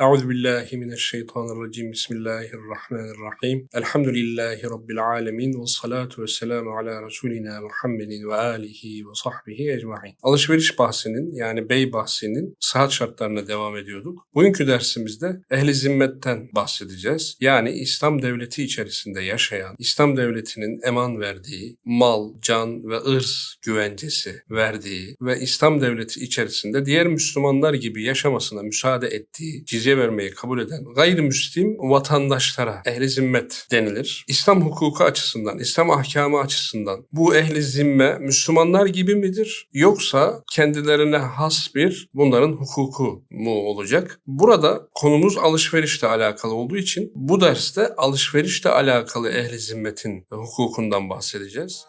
Euzu billahi mineşşeytanirracim. Bismillahirrahmanirrahim. Elhamdülillahi rabbil alamin ve salatu vesselamu ala resulina Muhammedin ve alihi ve sahbihi ecmaîn. Alışveriş bahsinin yani bey bahsinin sıhhat şartlarına devam ediyorduk. Bugünkü dersimizde ehli zimmetten bahsedeceğiz. Yani İslam devleti içerisinde yaşayan, İslam devletinin eman verdiği, mal, can ve ırz güvencesi verdiği ve İslam devleti içerisinde diğer Müslümanlar gibi yaşamasına müsaade ettiği, cizye vermeyi kabul eden gayrimüslim vatandaşlara ehli zimmet denilir. İslam hukuku açısından, İslam ahkamı açısından bu ehli zimme Müslümanlar gibi midir? Yoksa kendilerine has bir bunların hukuku mu olacak? Burada konumuz alışverişle alakalı olduğu için bu derste alışverişle alakalı ehli zimmetin hukukundan bahsedeceğiz.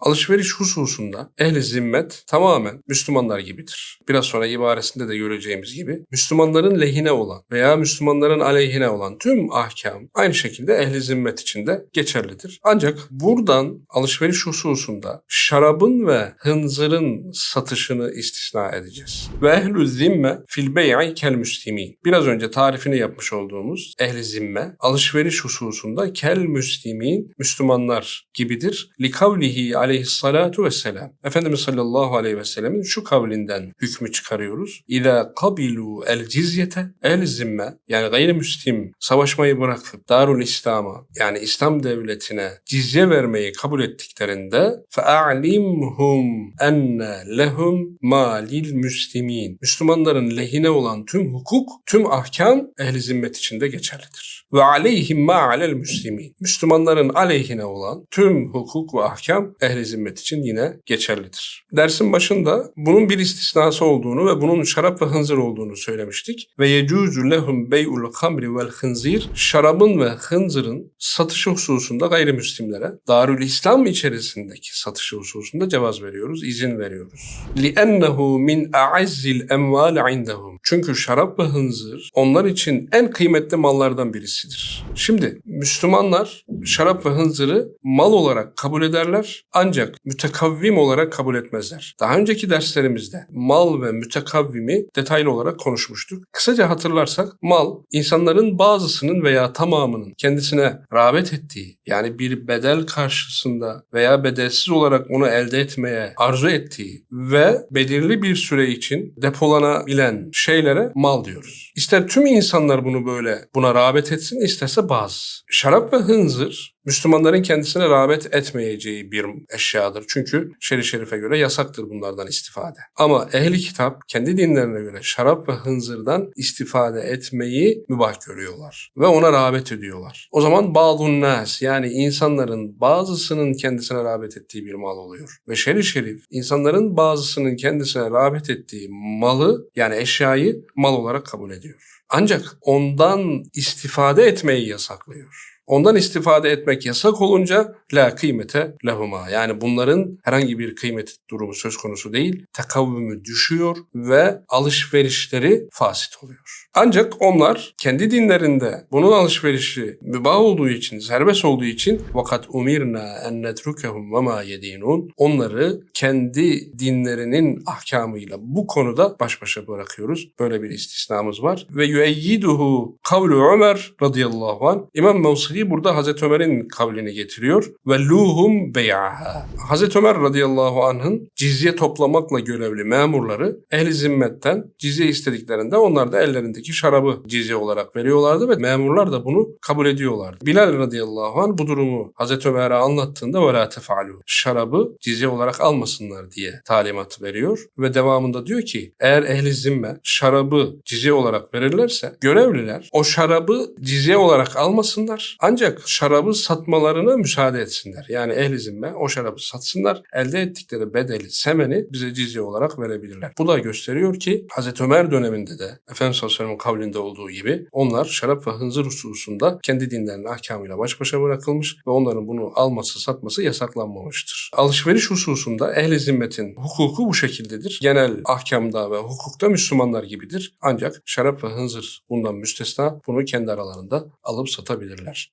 Alışveriş hususunda ehli zimmet tamamen Müslümanlar gibidir. Biraz sonra ibaresinde de göreceğimiz gibi Müslümanların lehine olan veya Müslümanların aleyhine olan tüm ahkam aynı şekilde ehli zimmet içinde geçerlidir. Ancak buradan alışveriş hususunda şarabın ve hınzırın satışını istisna edeceğiz. Ve ehlü zimme fil bey'i kel müslimin. Biraz önce tarifini yapmış olduğumuz ehli zimme alışveriş hususunda kel müslimin Müslümanlar gibidir. Likavlihi aleyhissalatu vesselam. Efendimiz sallallahu aleyhi ve sellemin şu kavlinden hükmü çıkarıyoruz. İza kabilu el cizyete el zimme yani gayrimüslim savaşmayı bırakıp Darul İslam'a yani İslam devletine cizye vermeyi kabul ettiklerinde fe'alimhum enne lehum malil müslimin. Müslümanların lehine olan tüm hukuk, tüm ahkam ehli zimmet içinde geçerlidir. Ve aleyhim ma alel müslimin. Müslümanların aleyhine olan tüm hukuk ve ahkam ehli zimmet için yine geçerlidir. Dersin başında bunun bir istisnası olduğunu ve bunun şarap ve hınzır olduğunu söylemiştik. Ve yecuzu lehum bey'ul kamri vel hınzir. Şarabın ve hınzırın satışı hususunda gayrimüslimlere Darül İslam içerisindeki satışı hususunda cevaz veriyoruz, izin veriyoruz. لِأَنَّهُ مِنْ أَعَزِّ الْاَمْوَالِ عِنْدَهُمْ Çünkü şarap ve hınzır onlar için en kıymetli mallardan birisidir. Şimdi Müslümanlar şarap ve hınzırı mal olarak kabul ederler ancak mütekavvim olarak kabul etmezler. Daha önceki derslerimizde mal ve mütekavvimi detaylı olarak konuşmuştuk. Kısaca hatırlarsak mal insanların bazısının veya tamamının kendisine rağbet ettiği yani bir bedel karşısında veya bedelsiz olarak onu elde etmeye arzu ettiği ve belirli bir süre için depolanabilen şeylere mal diyoruz. İster tüm insanlar bunu böyle buna rağbet etsin isterse bazı. Şarap ve hınzır Müslümanların kendisine rağbet etmeyeceği bir eşyadır. Çünkü şerif şerife göre yasaktır bunlardan istifade. Ama ehli kitap kendi dinlerine göre şarap ve hınzırdan istifade etmeyi mübah görüyorlar. Ve ona rağbet ediyorlar. O zaman bazun nas yani insanların bazısının kendisine rağbet ettiği bir mal oluyor. Ve şerif şerif insanların bazısının kendisine rağbet ettiği malı yani eşyayı mal olarak kabul ediyor. Ancak ondan istifade etmeyi yasaklıyor. Ondan istifade etmek yasak olunca la kıymete lehuma. Yani bunların herhangi bir kıymet durumu söz konusu değil. Takavvümü düşüyor ve alışverişleri fasit oluyor. Ancak onlar kendi dinlerinde bunun alışverişi mübah olduğu için, serbest olduğu için vakat umirna en netrukehum ve ma yedinun onları kendi dinlerinin ahkamıyla bu konuda baş başa bırakıyoruz. Böyle bir istisnamız var. Ve yüeyyiduhu kavlu Ömer radıyallahu anh. İmam Mevsili burada Hazreti Ömer'in kavlini getiriyor. Ve luhum bey'aha. Hazreti Ömer radıyallahu anh'ın cizye toplamakla görevli memurları ehli zimmetten cizye istediklerinde onlar da ellerindeki şarabı cizye olarak veriyorlardı ve memurlar da bunu kabul ediyorlardı. Bilal radıyallahu anh bu durumu Hazreti Ömer'e anlattığında ve la tefalu. Şarabı cizye olarak almasınlar diye talimat veriyor ve devamında diyor ki eğer ehli zimme şarabı cizye olarak verirlerse görevliler o şarabı cizye olarak almasınlar ancak şarabı satmalarına müsaade etsinler. Yani ehli zimme o şarabı satsınlar elde ettikleri bedeli semeni bize cizye olarak verebilirler. Bu da gösteriyor ki Hazreti Ömer döneminde de Efendimiz sallallahu aleyhi ve sellem kavlinde olduğu gibi onlar şarap ve hınzır hususunda kendi dinlerinin ahkamıyla baş başa bırakılmış ve onların bunu alması satması yasaklanmamıştır. Alışveriş hususunda ehli zimmetin hukuku bu şekildedir. Genel ahkamda ve hukukta Müslümanlar gibidir. Ancak şarap ve hınzır bundan müstesna bunu kendi aralarında alıp satabilirler.